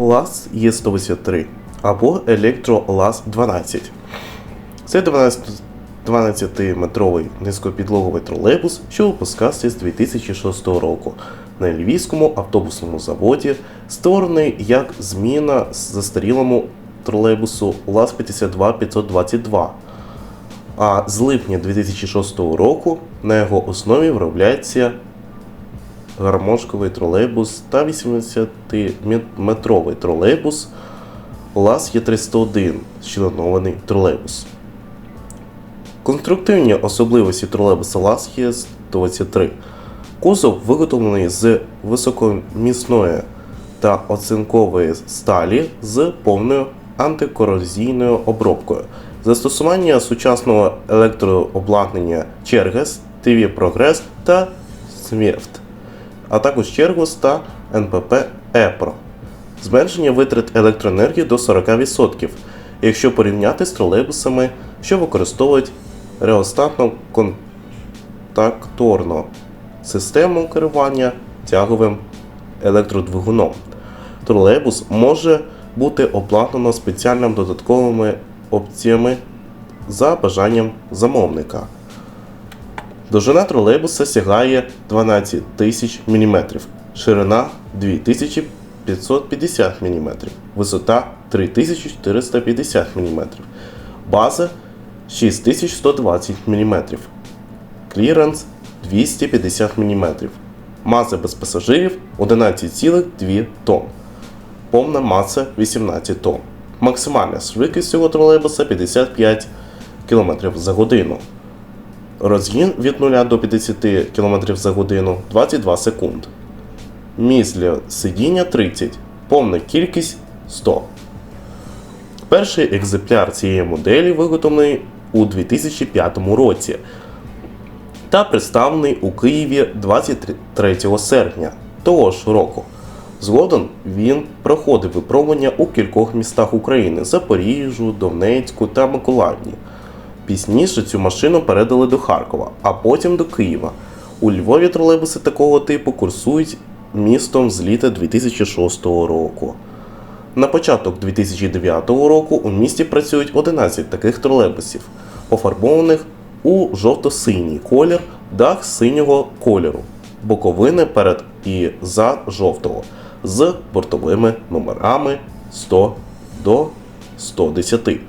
ЛАЗ Є183 або Електролаз 12. Це 12 12-метровий низькопідлоговий тролейбус, що випускався з 2006 року на Львівському автобусному заводі, створений як зміна з застарілому тролейбусу ЛАЗ 52522. А з липня 2006 року на його основі виробляється гармошковий тролейбус та 80-метровий тролейбус ЛАЗ Є301 членований тролейбус. Конструктивні особливості тролейбуса ЛАЗ Є123. Кузов виготовлений з високомісної та оцинкової сталі з повною антикорозійною обробкою. Застосування сучасного електрообладнання Чергес, ТВ Прогрес та Смєфт, а також Чергус та НПП ЕПРО. Зменшення витрат електроенергії до 40%, якщо порівняти з тролейбусами, що використовують реостатно контакторну систему керування тяговим електродвигуном. Тролейбус може бути обладнано спеціальними додатковими опціями за бажанням замовника. Довжина тролейбуса сягає 12 тисяч мм, ширина 2550 мм, висота 3450 мм, база 6120 мм, кліренс 250 мм, маса без пасажирів 11,2 тонн, повна маса 18 тонн. Максимальна швидкість цього тролейбуса 55 км за годину. Розгін від 0 до 50 км за годину 22 секунд. Місць для сидіння 30, повна кількість 100. Перший екземпляр цієї моделі виготовлений у 2005 році та представлений у Києві 23 серпня того ж року. Згодом він проходив випробування у кількох містах України Запоріжжю, Донецьку та Миколаївні. Пізніше цю машину передали до Харкова, а потім до Києва. У Львові тролейбуси такого типу курсують містом з літа 2006 року. На початок 2009 року у місті працюють 11 таких тролейбусів, пофарбованих у жовто-синій колір, дах синього кольору, боковини перед і за жовтого з бортовими номерами 100 до 110.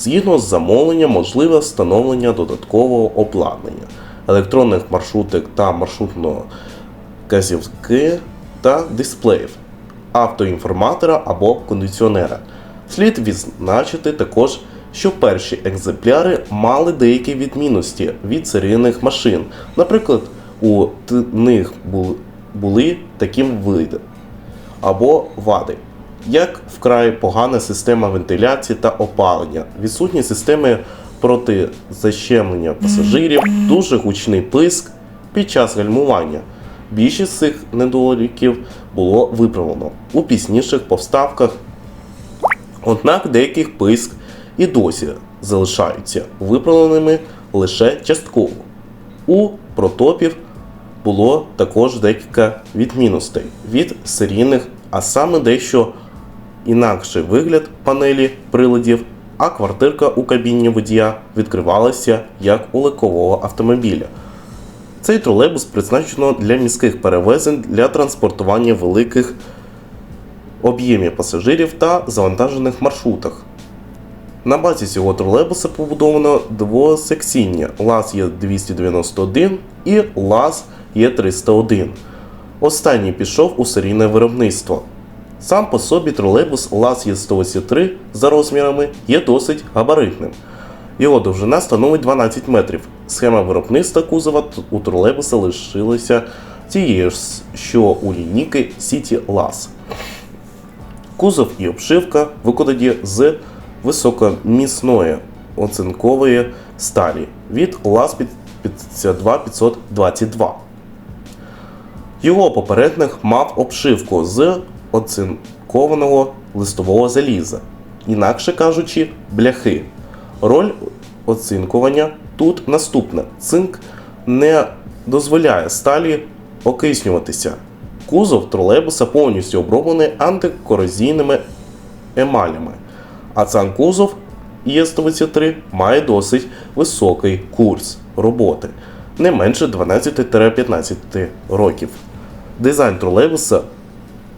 Згідно з замовленням, можливе встановлення додаткового обладнання, електронних маршруток та маршрутного казівки та дисплеїв, автоінформатора або кондиціонера. Слід відзначити також, що перші екземпляри мали деякі відмінності від серійних машин. Наприклад, у них були такі види або вади, як вкрай погана система вентиляції та опалення, відсутні системи протизащемлення пасажирів, дуже гучний писк під час гальмування. Більшість цих недоліків було виправлено у пізніших повставках. Однак деяких писк і досі залишаються виправленими лише частково. У протопів було також декілька відмінностей від серійних, а саме дещо інакший вигляд панелі приладів, а квартирка у кабіні водія відкривалася як у легкового автомобіля. Цей тролейбус призначено для міських перевезень для транспортування великих об'ємів пасажирів та завантажених маршрутах. На базі цього тролейбуса побудовано двосекційні ЛАЗ Є291 і ЛАЗ Є301. Останній пішов у серійне виробництво. Сам по собі тролейбус ЛАЗ Є183 за розмірами є досить габаритним. Його довжина становить 12 метрів. Схема виробництва кузова у тролейбуса лишилася тією ж, що у лінійки City LAS. Кузов і обшивка виконані з високомісної оцинкової сталі від ЛАЗ 52522. Його попередник мав обшивку з оцинкованого листового заліза, інакше кажучи, бляхи. Роль оцинкування тут наступна: цинк не дозволяє сталі окиснюватися. Кузов тролейбуса повністю оброблений антикорозійними емалями, а сам кузов Є123 має досить високий курс роботи не менше 12-15 років. Дизайн тролейбуса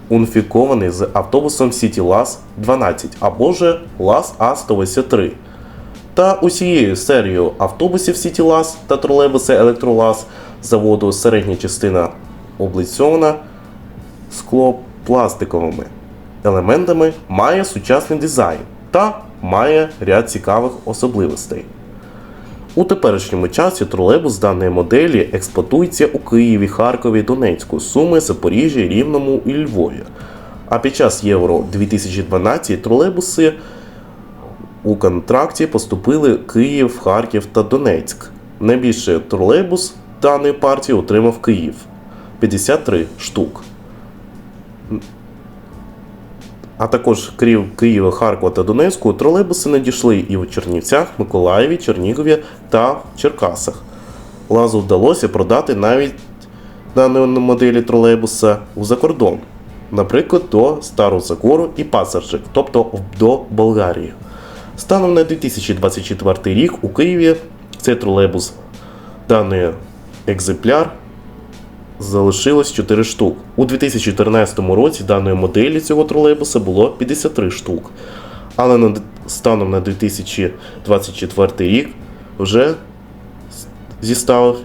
уніфікований з автобусом City LAS 12 або ж LAS A183 та усією серією автобусів City LAS та тролейбуси ElectroLAS заводу середня частина облицьована склопластиковими елементами, має сучасний дизайн та має ряд цікавих особливостей. У теперішньому часі тролейбус даної моделі експлуатується у Києві, Харкові, Донецьку, Суми, Запоріжжі, Рівному і Львові. А під час Євро 2012 тролейбуси у контракті поступили Київ, Харків та Донецьк. Найбільше тролейбус даної партії отримав Київ 53 штук. А також крім Києва, Харкова та Донецьку, тролейбуси надійшли і у Чернівцях, Миколаєві, Чернігові та Черкасах. Лазу вдалося продати навіть даної моделі тролейбуса у закордон, наприклад, до Старозагору і Пасарчик, тобто до Болгарії. Станом на 2024 рік у Києві цей тролейбус даний екземпляр залишилось 4 штук. У 2014 році даної моделі цього тролейбуса було 53 штук. Але станом на 2024 рік вже зістало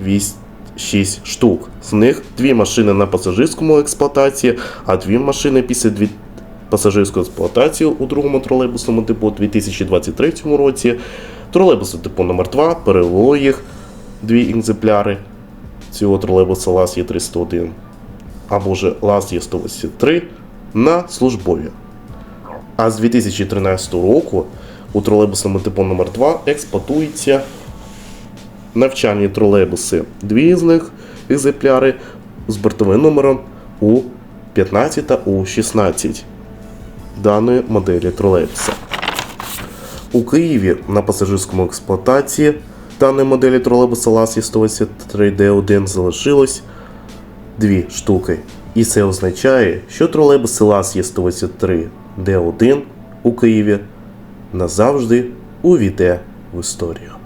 6 штук. З них дві машини на пасажирському експлуатації, а дві машини після дві... пасажирської експлуатації у другому тролейбусному депо у 2023 році. Тролейбусу депо номер 2 перевело їх дві екземпляри цього тролейбуса ЛАЗ Є301 або ж ЛАЗ Є183 на службові. А з 2013 року у тролейбусному депо номер 2 експлуатуються навчальні тролейбуси. Дві з них екземпляри з бортовим номером У15 та У16 даної моделі тролейбуса. У Києві на пасажирському експлуатації даної моделі тролейбуса LAS Є183D1 залишилось дві штуки. І це означає, що тролейбуси LAS Є183D1 у Києві назавжди увійде в історію.